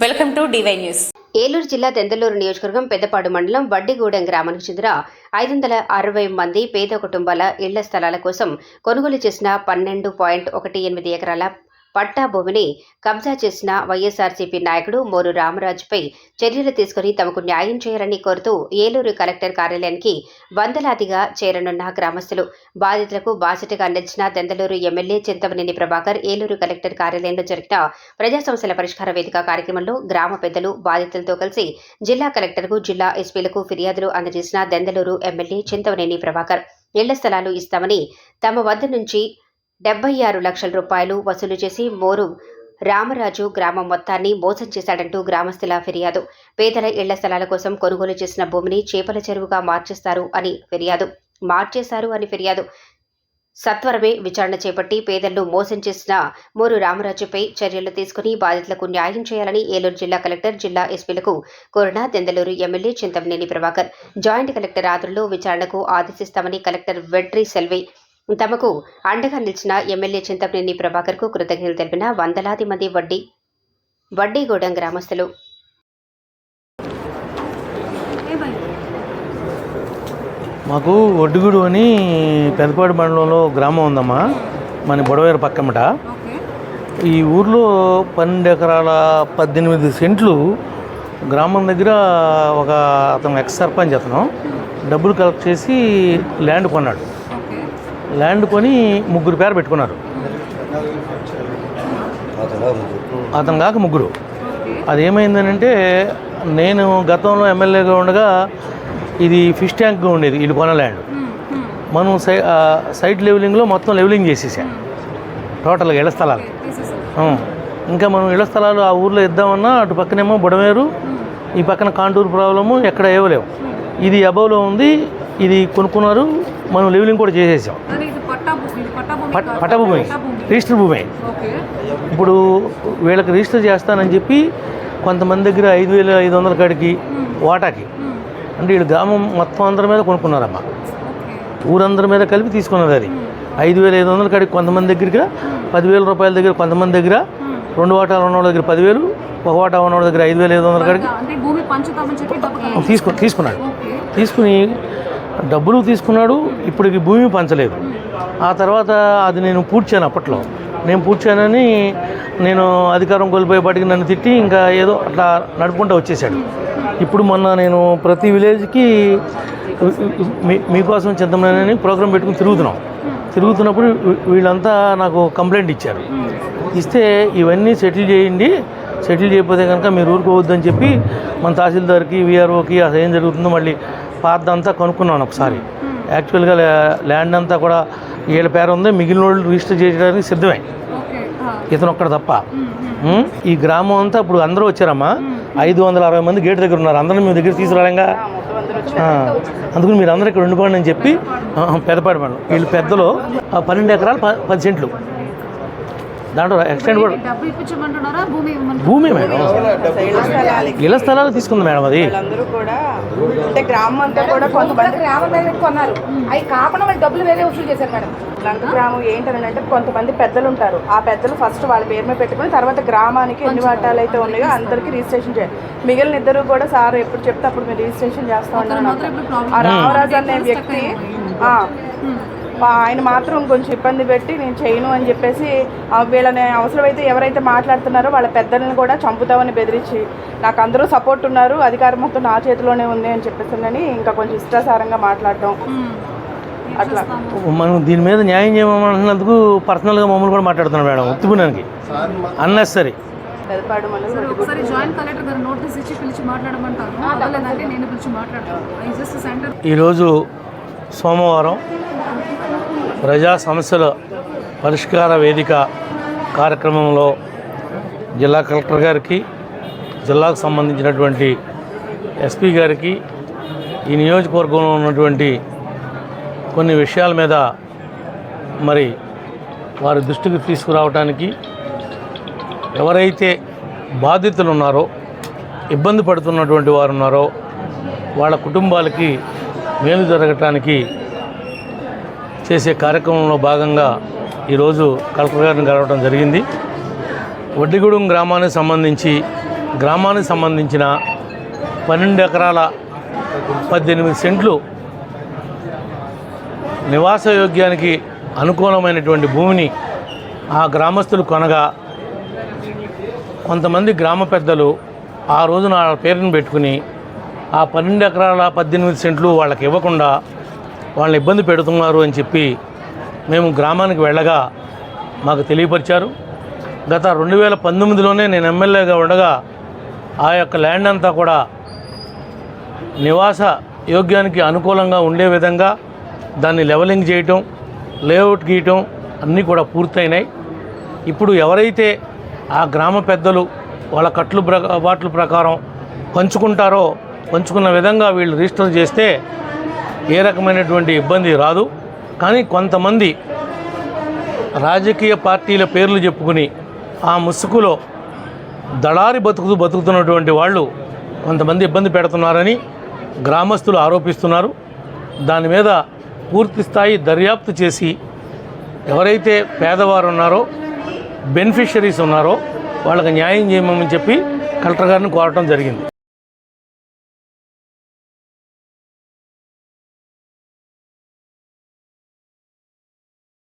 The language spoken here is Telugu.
Welcome to DY news. Eluru జిల్లా దెందలూరు నియోజకవర్గం పెద్దపాడు మండలం వడ్డిగూడెం గ్రామానికి చెందిన ఐదు వందల అరవై మంది పేద కుటుంబాల ఇళ్ళ స్థలాల కోసం కొనుగోలు చేసిన పన్నెండు పాయింట్ ఒకటి ఎనిమిది ఎకరాల పట్టా భూమిని కబ్జా చేసిన వైఎస్ఆర్సీపీ నాయకుడు మోరు రామరాజుపై చర్యలు తీసుకుని తమకు న్యాయం చేయాలని కోరుతూ ఏలూరు కలెక్టర్ కార్యాలయానికి వందలాదిగా చేరనున్న గ్రామస్తులు. బాధితులకు బాధ్యతగా నిలిచిన దెందలూరు ఎమ్మెల్యే చింతమనేని ప్రభాకర్ ఏలూరు కలెక్టర్ కార్యాలయంలో జరిగిన ప్రజా సమస్యల పరిష్కార వేదిక కార్యక్రమంలో గ్రామ పెద్దలు బాధితులతో కలిసి జిల్లా కలెక్టర్కు జిల్లా ఎస్పీలకు ఫిర్యాదులు అందజేసిన దెందలూరు ఎమ్మెల్యే చింతమనేని ప్రభాకర్. ఇళ్ళ స్థలాలు ఇస్తామని తమ వద్ద నుంచి డెబ్బై ఆరు లక్షల రూపాయలు వసూలు చేసి మోరు రామరాజు గ్రామం మొత్తాన్ని మోసం చేశాడంటూ గ్రామస్తుల ఫిర్యాదు. పేదల ఇళ్ళ స్థలాల కోసం కొనుగోలు చేసిన భూమిని చేపల చెరువుగా మార్చేస్తారు అని ఫిర్యాదు. మార్చేశారు అని ఫిర్యాదు. సత్వరమే విచారణ చేపట్టి పేదలను మోసం చేసిన మోరు రామరాజుపై చర్యలు తీసుకుని బాధితులకు న్యాయం చేయాలని ఏలూరు జిల్లా కలెక్టర్ జిల్లా ఎస్పీలకు కోరిన Denduluru MLA Chintamaneni Prabhakar. Joint collector ఆధ్వర్యంలో విచారణకు ఆదేశిస్తామని కలెక్టర్ వెట్రి సెల్వే తమకు అండగా నిలిచిన ఎమ్మెల్యే చింతపనేని ప్రభాకర్కు కృతజ్ఞతలు తెలిపిన వందలాది మంది వడ్డీ వడ్డీగూడెం గ్రామస్తులు. మాకు ఒడ్డుగూడు అని పెదపాడు మండలంలో గ్రామం ఉందమ్మా మన బుడవేరు పక్కమట. ఈ ఊర్లో పన్నెండు ఎకరాల పద్దెనిమిది సెంట్లు గ్రామం దగ్గర ఒక అతను ఎక్స్ సర్పంచ్ అతను డబ్బులు కలెక్ట్ చేసి ల్యాండ్ కొన్నాడు. ల్యాండ్ కొని ముగ్గురు పేరు పెట్టుకున్నారు. అతను కాక ముగ్గురు. అది ఏమైందనంటే నేను గతంలో ఎమ్మెల్యేగా ఉండగా ఇది ఫిష్ ట్యాంక్ ఉండేది ఇది కొన ల్యాండ్. మనం సై సైట్ లెవెలింగ్లో మొత్తం లెవెలింగ్ చేసేసాం. టోటల్గా ఇళ్ళ స్థలాలు. ఇంకా మనం ఇళ్ళ స్థలాలు ఆ ఊర్లో ఇద్దామన్నా అటు పక్కనేమో బుడమేరు ఈ పక్కన కాంటూరు ప్రాబ్లము ఎక్కడ ఇవ్వలేము ఇది అబౌవ్లో ఉంది ఇది కొనుక్కున్నారు మనం లెవెలింగ్ కూడా చేసేసాం. అదే ఇది పట్టా భూమి ఇది పట్టా భూమి పట్ కాదు. పట్ట భూమి పట్టా భూమి. రిజిస్టర్ భూమి ఇప్పుడు వీళ్ళకి రిజిస్టర్ చేస్తానని చెప్పి కొంతమంది దగ్గర ఐదు వేల ఐదు వందల కాడికి వాటాకి. అంటే వీళ్ళు గ్రామం మొత్తం అందరి మీద కొనుక్కున్నారమ్మా. ఊరందరి మీద కలిపి తీసుకున్నది అది. ఐదు వేల ఐదు వందల కాడికి కొంతమంది దగ్గర పదివేల రూపాయల దగ్గర కొంతమంది దగ్గర రెండు వాటాలు ఉన్నవాళ్ళ దగ్గర పదివేలు ఒక వాటా ఉన్నవాళ్ళ దగ్గర ఐదు వేల ఐదు వందల కాడికి తీసుకు తీసుకున్నాడు. తీసుకుని డబ్బులు తీసుకున్నాడు ఇప్పటికి భూమి పంచలేదు. ఆ తర్వాత అది నేను పూడ్చాను అప్పట్లో. నేను పూడ్చానని నేను అధికారం కోల్పోయేపాటికి నన్ను తిట్టి ఇంకా ఏదో అట్లా నడుపుకుంటూ వచ్చేసాడు ఇప్పుడు మొన్న నేను ప్రతి విలేజ్కి మీ మీకోసం చింతమనేని ప్రోగ్రాం పెట్టుకుని తిరుగుతున్నాం. తిరుగుతున్నప్పుడు వీళ్ళంతా నాకు కంప్లైంట్ ఇచ్చారు. ఇస్తే ఇవన్నీ సెటిల్ చేయండి సెటిల్ చేయకపోతే కనుక మీరు ఊరుకోవద్దని చెప్పి మన తహసీల్దార్కి వీఆర్ఓకి అసలు ఏం జరుగుతుందో మళ్ళీ పాతదంతా కనుక్కున్నాను ఒకసారి. యాక్చువల్గా ల్యా- ల్యాండ్ అంతా కూడా వీళ్ళ పేరు ఉంది. మిగిలిన వాళ్ళు రిజిస్టర్ చేయడానికి సిద్ధమే. ఇతను ఒక్కడ తప్ప? ఈ గ్రామం అంతా ఇప్పుడు అందరూ వచ్చారమ్మా. ఐదు వందల అరవై మంది గేట్ దగ్గర ఉన్నారు. అందరిని మీ దగ్గర తీసుకురాలేంగా? అందుకని మీరు అందరూ ఇక్కడ ఉండిపోండి అని చెప్పి ఆ, పెద్దపాటి మండలం వీళ్ళు పెద్దలు పన్నెండు ఎకరాలు ప- పది సెంట్లు. దాంట్లో ఎక్స్టెండ్ కూడా భూమి మేడం ఇళ్ళ స్థలాలు తీసుకుంది మేడం అది. అందరూ కూడా అంటే గ్రామం అంతా కూడా కొంతమంది గ్రామం దగ్గర కొన్నారు. అవి కాకుండా వాళ్ళు డబ్బులు వేరే వసూలు చేశారు మేడం. లంక గ్రామం ఏంటని అంటే కొంతమంది పెద్దలు ఉంటారు ఆ పెద్దలు ఫస్ట్ వాళ్ళ పేరు మీద పెట్టుకుని తర్వాత గ్రామానికి ఎన్ని వాటాలు అయితే ఉన్నాయో అందరికీ రిజిస్ట్రేషన్ చేయాలి. మిగిలిన ఇద్దరు కూడా సార్ ఎప్పుడు చెప్తే అప్పుడు మీరు రిజిస్ట్రేషన్ చేస్తా ఆ రామరాజు అనే వ్యక్తి ఆయన మాత్రం కొంచెం ఇబ్బంది పెట్టి నేను చేయను అని చెప్పేసి ఆ, వీళ్ళని అవసరమైతే ఎవరైతే మాట్లాడుతున్నారో వాళ్ళ పెద్దలను కూడా చంపుతామని బెదిరించి నాకు అందరూ సపోర్ట్ ఉన్నారు అధికారం మొత్తం నా చేతిలోనే ఉంది అని చెప్పేసి ఇంకా కొంచెం ఇష్టాసారంగా మాట్లాడడం. అట్లా. మనం దీని మీద న్యాయం చేయమంటున్నందుకు పర్సనల్గా మమ్మల్ని కూడా మాట్లాడుతున్నాం మేడం ఉత్తుకున్నానికి అన్నెసరీ పెదపాడు మనం సరే ఒకసారి జాయింట్ కలెక్టర్ గారు నోటీస్ ఇచ్చి పిలిచి మాట్లాడమంటారు. అవ్వలేదంటే నేను పిలిచి మాట్లాడతాను. ఐ జస్ట్ సెంటర్ ఈరోజు సోమవారం ప్రజా సమస్యల పరిష్కార వేదిక కార్యక్రమంలో జిల్లా కలెక్టర్ గారికి జిల్లాకు సంబంధించినటువంటి ఎస్పీ గారికి ఈ నియోజకవర్గంలో ఉన్నటువంటి కొన్ని విషయాల మీద మరి వారి దృష్టికి తీసుకురావడానికి ఎవరైతే బాధితులు ఉన్నారో ఇబ్బంది పడుతున్నటువంటి వారు ఉన్నారో వాళ్ళ కుటుంబాలకి మేలు జరగటానికి చేసే కార్యక్రమంలో భాగంగా ఈరోజు కలెక్టర్ గారిని కలవడం జరిగింది. వడ్డిగూడెం గ్రామానికి సంబంధించి గ్రామానికి సంబంధించిన పన్నెండు ఎకరాల పద్దెనిమిది సెంట్లు నివాస యోగ్యానికి అనుకూలమైనటువంటి భూమిని ఆ గ్రామస్తులు కొనగా కొంతమంది గ్రామ పెద్దలు ఆ రోజున ఆ పేరును పెట్టుకుని ఆ పన్నెండు ఎకరాల పద్దెనిమిది సెంట్లు వాళ్ళకి ఇవ్వకుండా వాళ్ళని ఇబ్బంది పెడుతున్నారు అని చెప్పి మేము గ్రామానికి వెళ్ళగా మాకు తెలియపరిచారు. గత రెండు వేల పంతొమ్మిదిలోనే నేను ఎమ్మెల్యేగా ఉండగా ఆ యొక్క ల్యాండ్ అంతా కూడా నివాస యోగ్యానికి అనుకూలంగా ఉండే విధంగా దాన్ని లెవలింగ్ చేయటం లేఅవుట్ గీయటం అన్నీ కూడా పూర్తయినాయి. ఇప్పుడు ఎవరైతే ఆ గ్రామ పెద్దలు వాళ్ళ కట్లు ప్ర ప్రకారం పంచుకుంటారో పంచుకున్న విధంగా వీళ్ళు రిజిస్టర్ చేస్తే ఏ రకమైనటువంటి ఇబ్బంది రాదు. కానీ కొంతమంది రాజకీయ పార్టీల పేర్లు చెప్పుకుని ఆ ముసుగులో దళారి బతుకుతూ బతుకుతున్నటువంటి వాళ్ళు కొంతమంది ఇబ్బంది పెడుతున్నారని గ్రామస్తులు ఆరోపిస్తున్నారు. దాని మీద పూర్తి స్థాయి దర్యాప్తు చేసి ఎవరైతే పేదవారు ఉన్నారో బెనిఫిషరీస్ ఉన్నారో వాళ్ళకి న్యాయం చేయమని చెప్పి కలెక్టర్ గారిని కోరటం జరిగింది.